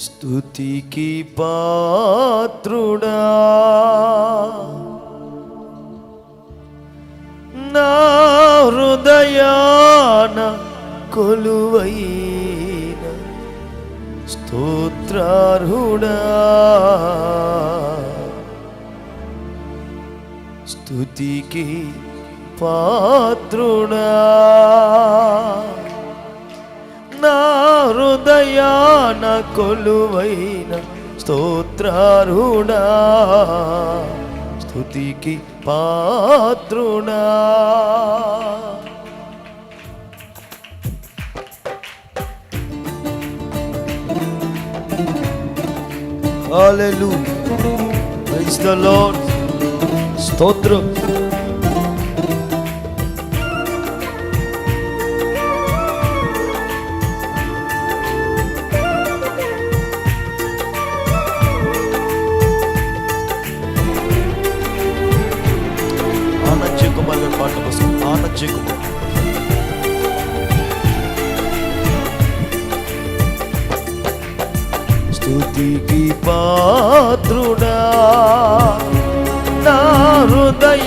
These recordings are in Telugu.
స్థుతికి పాత్రుడా. నా హృదయాన కొలువైన స్తోత్రార్హుడా. స్థుతికి పాత్రుడా. హృదయాన కొలువైన స్తోత్రారుడా స్థుతికి పాత్రుడా Hallelujah. Praise the Lord. స్తోత్రం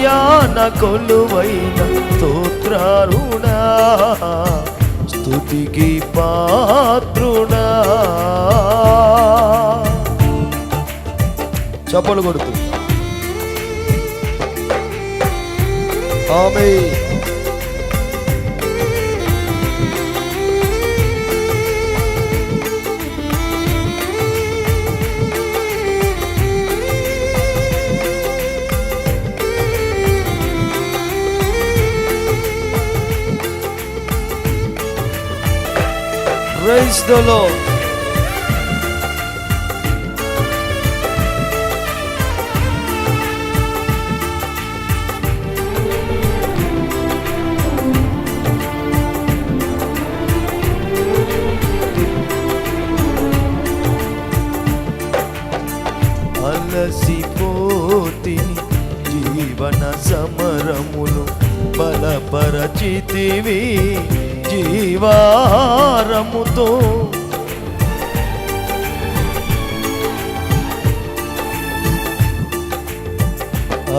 నా కొలువైన స్తోత్రారుడా స్థుతికి పాత్రుడా చప్పలు కొడుతూ. ఆమె Praise the Lord. అలసిపోతిని జీవన సమరములు బలపరచితివి జీవారముతో.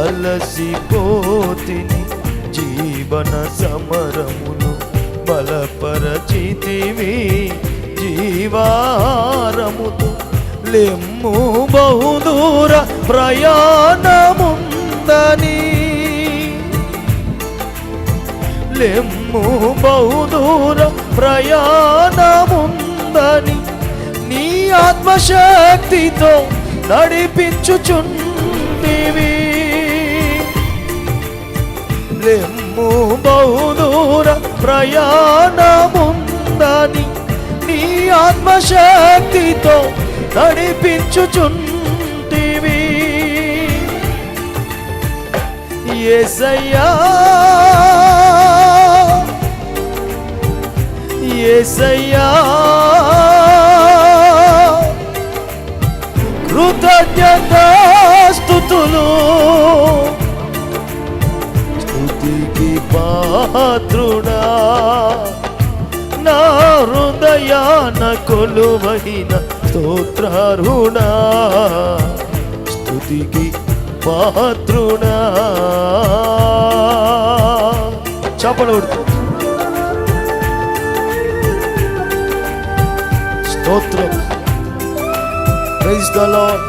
అలసిపోతిని జీవన సమరములు బలపరచితివి. జీవారముతో లెమ్ము బహుదూర ప్రయాణముందని. లెమ్ము బహుదూర ప్రయాణముందని నీ ఆత్మశక్తితో నడిపించుచుంటివి రెమ్ము బహుదూర ప్రయాణముందని నీ ఆత్మశక్తితో నడిపించుచుంటివి. ఏసయ్యా ఏసయ్యా. కృతజ్ఞత స్థుతులు స్థుతికి పాత్రుడా. నా హృదయాన కొలువైన స్తోత్రారుడా. స్థుతికి పాత్రుడా. చపలు Stotram. Praise the Lord.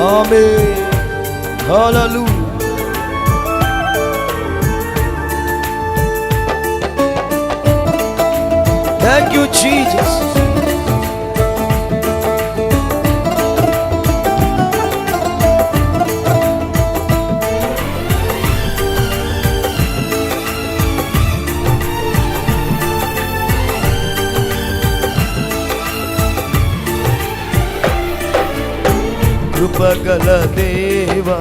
Amen. Hallelujah. Thank you, Jesus. కృపగల దేవా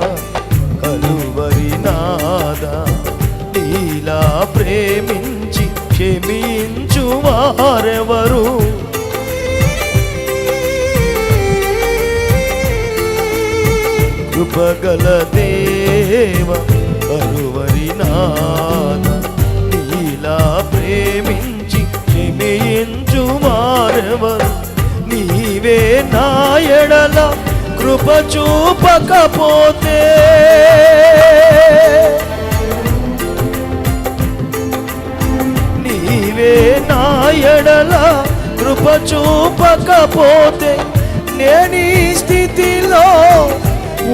కలువరి నాద నీలా ప్రేమించి క్షమించు వారెవరు కృపగల దేవా కలువరి నాద నీలా ప్రేమించి క్షమించు వారెవరు నీవే నాయడలా కృప చూపకపోతే నీవే నా ఎడల కృప చూపకపోతే నేను ఈ స్థితిలో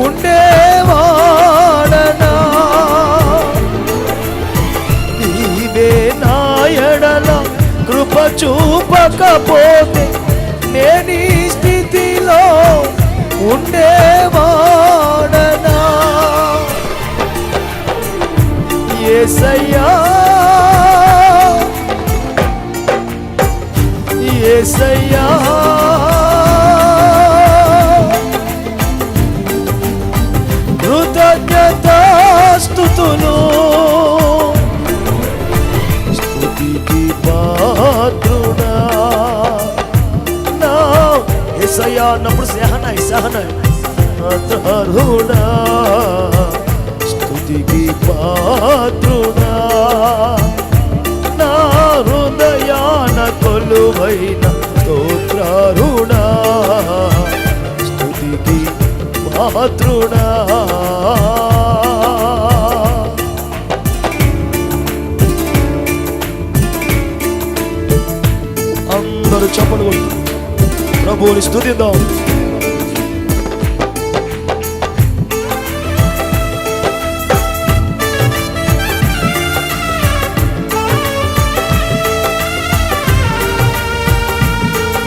ఉండేవాడనా? నీవే నా ఎడల కృప చూపకపోతే నేను ఈ స్థితిలో ఉండేవాడనా ఏసయ్యా ఏసయ్యా. కృతజ్ఞతాస్తుతులు. స్తుతికి పాత్రుడా. నా ఏసయ్యా అన్నప్పుడు సహనాయ్. సహనాయ్ పాత్రుడా నా హృదయాన కొలువైన స్తోత్రారుడా స్థుతికి పాత్రుడా అందరూ చెప్పడం ప్రభువుని స్థుతిద్దాం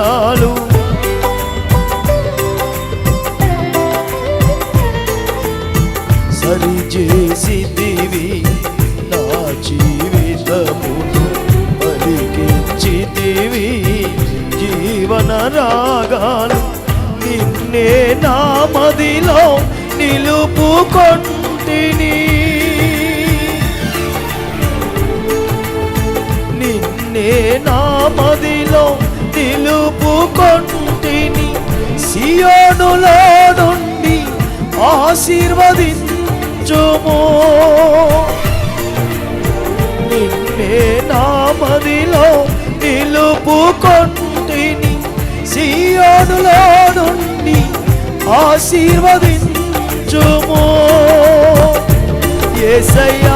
రాగాలు సరి చేసితివి నా జీవితమును పలికించితివి జీవన రాగాలు. నిన్నే నా మదిలో నిలుపుకొంటిని. నిన్నే నా మది నిలుపుకొంటిని సియోనులో నుండి ఆశీర్వదించుము. నిన్నే నా మదిలో నిలుపుకొంటిని సియోనులో నుండి ఆశీర్వదించుము. ఏసయ్య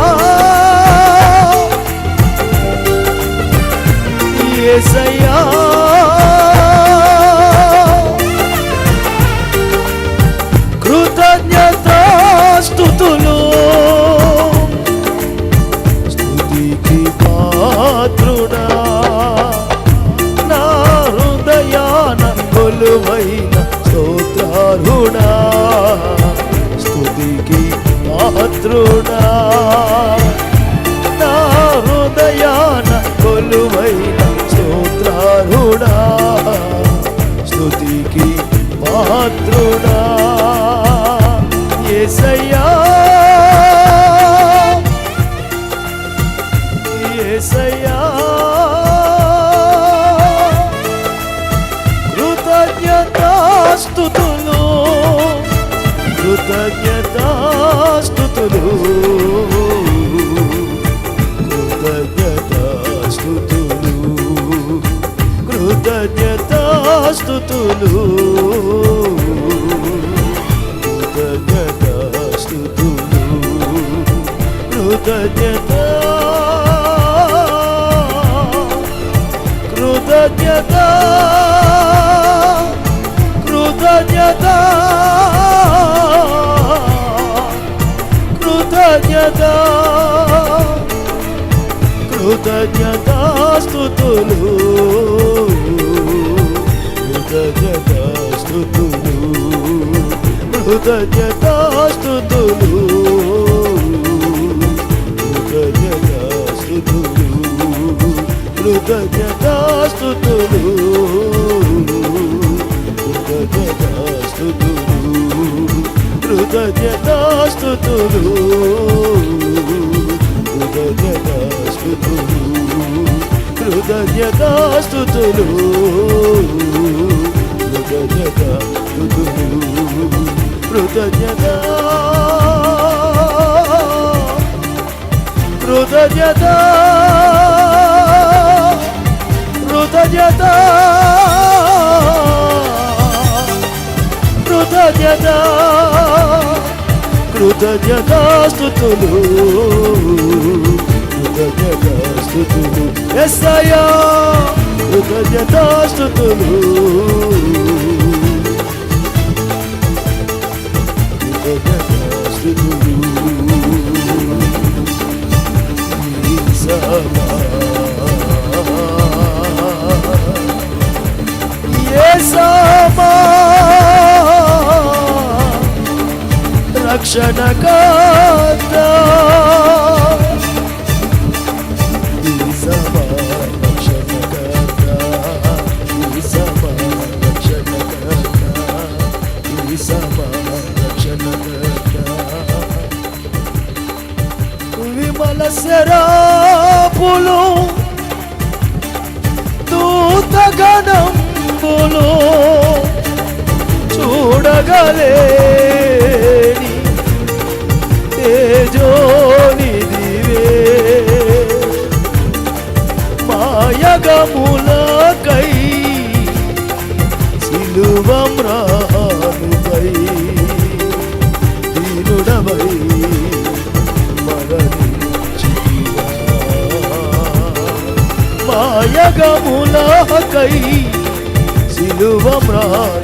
కృతజ్ఞత కృతజ్ఞత కృతజ్ఞత స్తుతులు కృతజ్ఞత స్తుతులు కృతజ్ఞత కృతజ్ఞతాస్తుతులు కృతజ్ఞతాస్తుతులు కృతజ్ఞతాస్తుతులు కృతజ్ఞతాస్తుతులు కృతజ్ఞత కృతజ్ఞత కృతజ్ఞత కృతజ్ఞత కృతజ్ఞతాస్తుతులు కృతజ్ఞతాస్తుతులు ఎస్సయ్యా కృతజ్ఞతాస్తుతులు రక్షణ ঘোষণা কর। మాయగములకై సిలువమ్రానుకై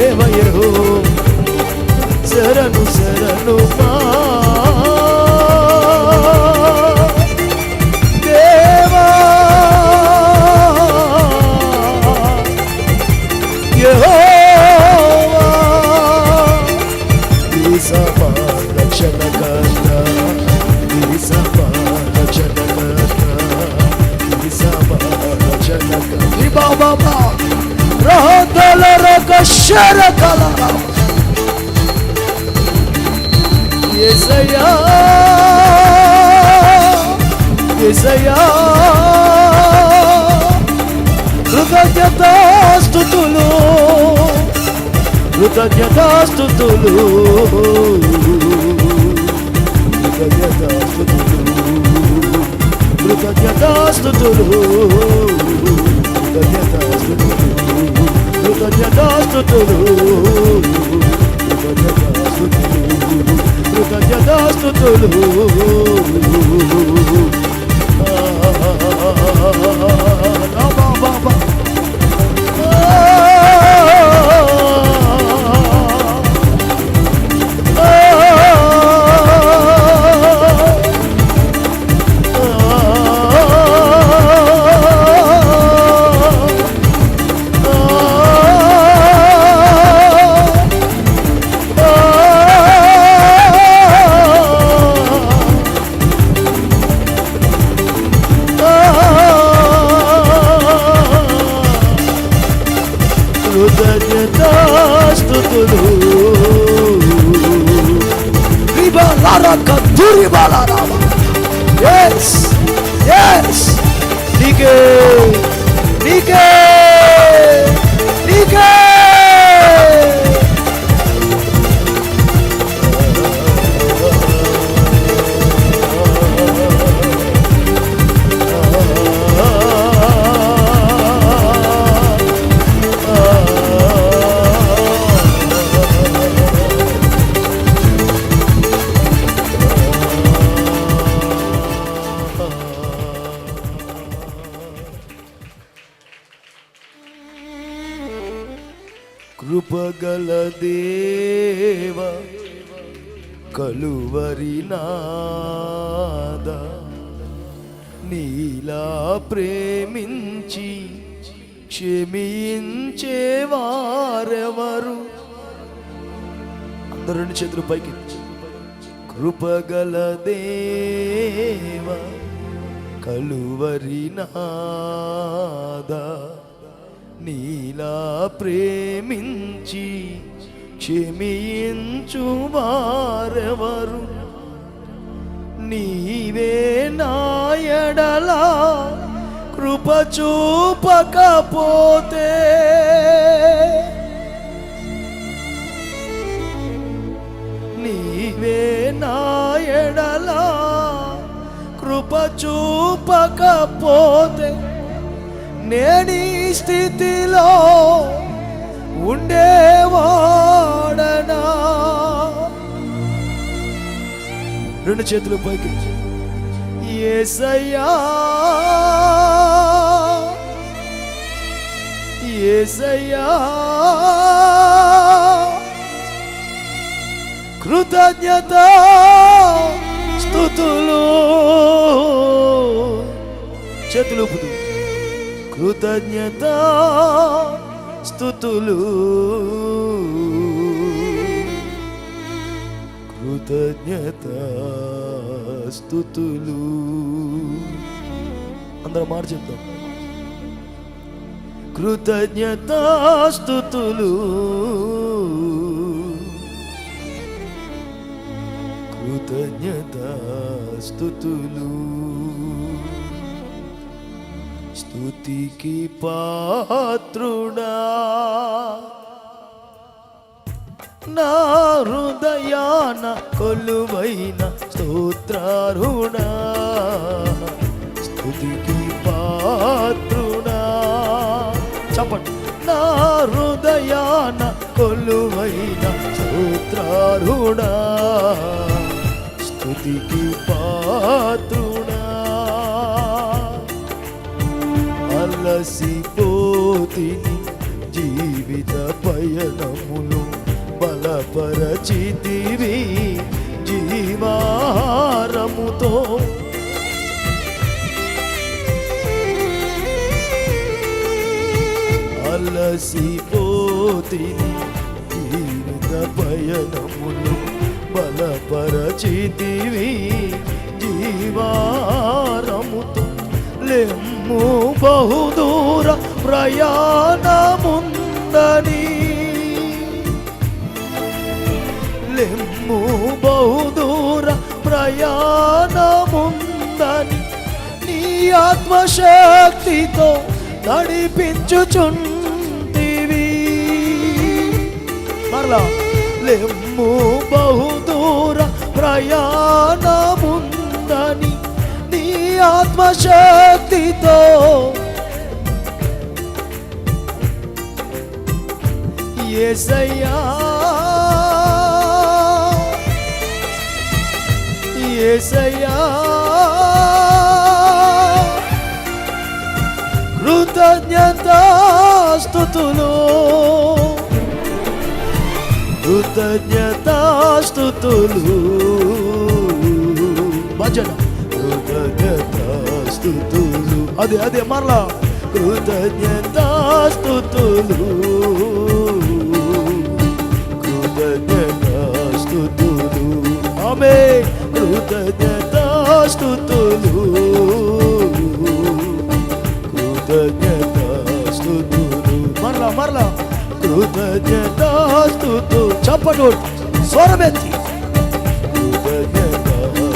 దేవ శరణు శరణు మా రక శరకల ఏసయ్యా ఏసయ్యా కృతజ్ఞతాస్తుతులు కృతజ్ఞతాస్తుతులు కృతజ్ఞతాస్తుతులు కృతజ్ఞతాస్తుతులు. కృతజ్ఞతాస్తుతులు కృతజ్ఞతాస్తుతులు కృతజ్ఞతాస్తుతులు బాబా కృతజ్ఞతాస్తుతులు ప్రేమించి క్షమించేవారెవరు అందరూ రెండు చేతులు పైకి కృపగల దేవ కలువరి నాద నీలా ప్రేమించి క్షమించు వారెవరు? నీవే నాయడలా కృప చూపకపోతే నీవే నాయడలా కృప చూపకపోతే నేనీ స్థితిలో ఉండేవాడనా? రెండు చేతులు పైకి ఏసయ్యా. ఏసయ్యా. కృతజ్ఞత స్థుతులు. చేతులు కృతజ్ఞత స్థుతులు. కృతజ్ఞత. స్థుతులు అందరం మాట చెప్తాం. కృతజ్ఞత స్థుతులు కృతజ్ఞత స్థుతులు స్తుతికి పాత్రుడా. నా హృదయాన కొలువైన స్తోత్రారుణా స్థుతికి పాత్రుడా. చెప్పండి నా హృదయాన కొలువైన స్తోత్రారుణా స్థుతికి పాత్రుడా. అలసిపోతిని జీవిత పయనములు బలపరచితివి. జీవారముతో. అలసిపోతిని జీవిత పయనములు బలపరచితివి. జీవారముతో లెమ్ము బహుదూర ప్రయాణముందని. లెమ్ము ప్రయాణముందని నీ ఆత్మశక్తితో నడిపించుచుంటివి. మరలా లెమ్ము బహుదూర ప్రయాణముందని నీ ఆత్మశక్తితో ఏసయ్యా ఏసయ్యా కృతజ్ఞత స్థుతులు భజన. కృతజ్ఞత అదే అదే మరలా. కృతజ్ఞత స్థుతులు ఆమె కృతజ్ఞత స్థుతులు కృతజ్ఞత స్థుతులు మరలా మరలా. కృతజ్ఞత స్థుతు చప్పటు స్వరమెత్తి. కృతజ్ఞత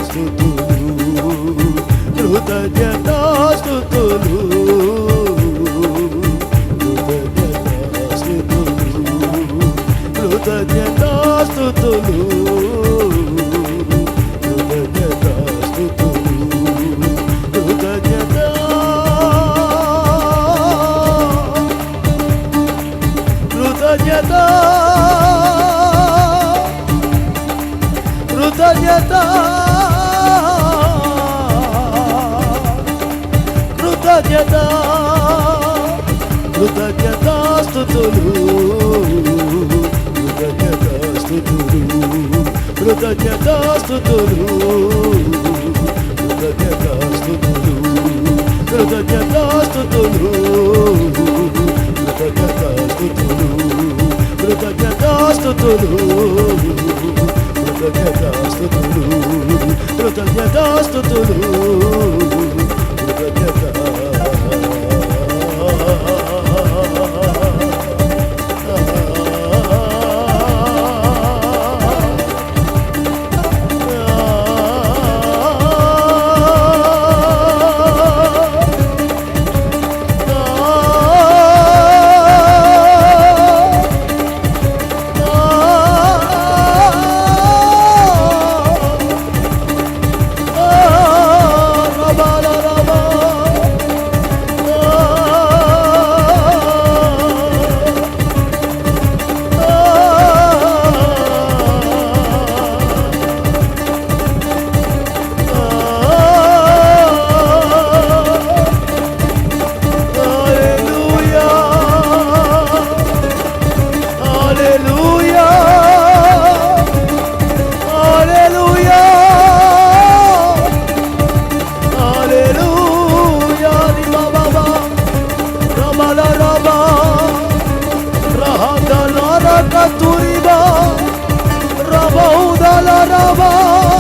స్థుతులు కృతజ్ఞత స్థుతులు కృతజ్ఞత స్థుతులు కృతజ్ఞత స్థుతులు కృతజ్ఞత కృతజ్ఞత కృతజ్ఞత స్థుతులు కృతజ్ఞత స్థుతులు కృతజ్ఞతాస్తుతులు కృతజ్ఞతాస్తుతులు కృతజ్ఞతాస్తుతులు కృతజ్ఞతాస్తుతులు కృతజ్ఞతాస్తుతులు కృతజ్ఞతాస్తుతులు కృతజ్ఞతాస్తుతులు Hallelujah. ترضى ربوا ذا ربوا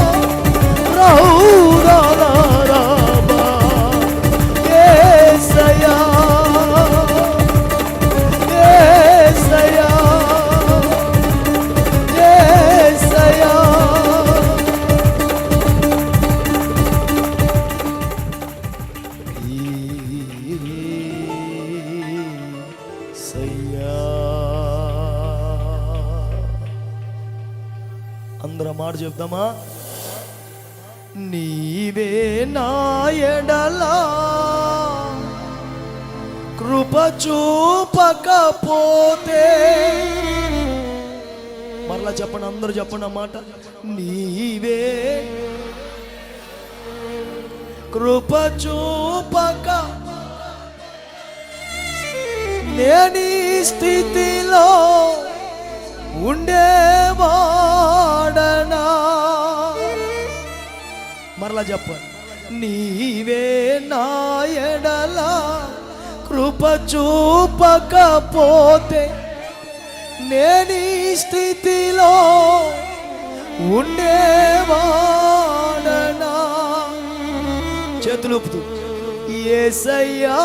మాట నీవే నాయడలా కృప చూపకపోతే. మరలా చెప్పండి అందరూ చెప్పండి అన్నమాట నీవే. కృప చూపక. నేను స్థితిలో ఉండేవా? మరలా చెప్పండి నీవే నాయడలా కృప చూపకపోతే నేనీ స్థితిలో ఉండేవాడనా? చేతులు ఊపుతూ. ఏసయ్యా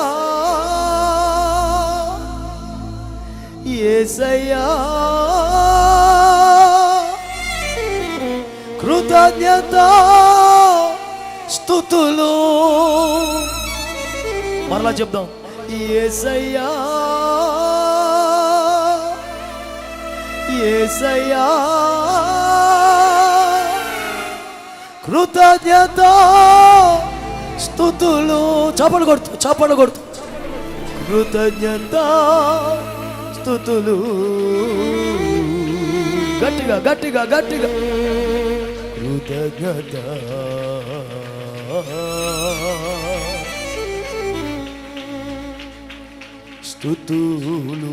ఏసయ్యా కృతజ్ఞత స్థుతులు. మరలా చెప్దాం. ఏసయ్యా ఏసయ్యా కృతజ్ఞత స్థుతులు. చపలు కొడుతూ చపలు కొడుతూ. కృతజ్ఞత స్థుతులు. గట్టిగా గట్టిగా గట్టిగా. కృతజ్ఞత. స్థుతులు